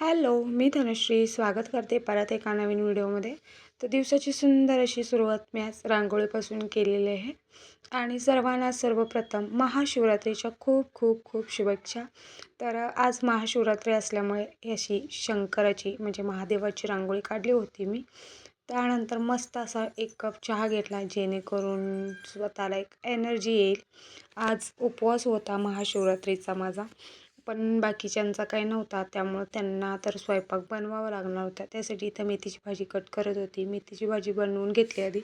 Hello मी धनश्री. स्वागत करते परत एका नवीन व्हिडिओमध्ये. तर दिवसाची सुंदर अशी सुरुवात मी आज रांगोळीपासून केलेली आहे. आणि सर्वांना सर्वप्रथम महाशिवरात्रीच्या खूप खूप खूप शुभेच्छा. तर आज महाशिवरात्री असल्यामुळे अशी शंकराची म्हणजे महादेवाची रांगोळी काढली होती मी. त्यानंतर मस्त असा एक कप चहा घेतला जेणेकरून स्वतःला एक एनर्जी येईल. आज उपवास होता महाशिवरात्रीचा माझा. पण बाकीच्यांचा काही नव्हता. त्यामुळं त्यांना तर स्वयंपाक बनवावा लागणार होता. त्यासाठी इथं मेथीची भाजी कट करत होती. मेथीची भाजी बनवून घेतली आधी.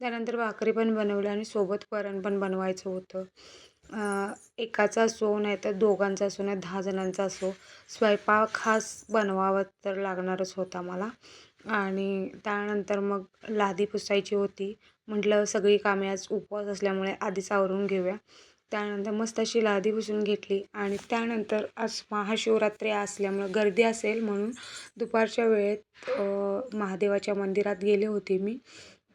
त्यानंतर भाकरी पण बनवली आणि सोबत वरण पण बनवायचं होतं. एकाचा असो नाही तर दोघांचा असो नाही दहा जणांचा असो स्वयंपाक खास बनवावा तर लागणारच होता मला. आणि त्यानंतर मग लादी पुसायची होती. म्हटलं सगळी कामे आज उपवास असल्यामुळे आधीच आवरून घेऊया. त्यानंतर मस्त अशी लादी पुसून घेतली आणि त्यानंतर आज महाशिवरात्री असल्यामुळं गर्दी असेल म्हणून दुपारच्या वेळेत महादेवाच्या मंदिरात गेले होते मी.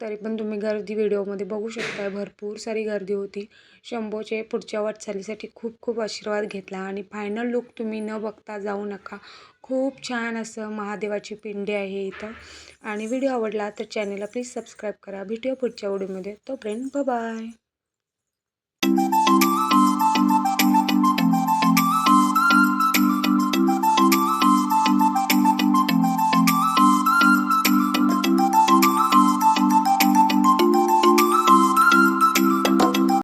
तरी पण तुम्ही गर्दी व्हिडिओमध्ये बघू शकताय भरपूर सारी गर्दी होती. शंभोचे पुढच्या वाटचालीसाठी खूप खूप आशीर्वाद घेतला आणि फायनल लुक तुम्ही न बघता जाऊ नका. खूप छान असं महादेवाची पिंडी आहे इथं. आणि व्हिडिओ आवडला तर चॅनलला प्लीज सबस्क्राईब करा. भेटूया पुढच्या व्हिडिओमध्ये. तोपर्यंत बाय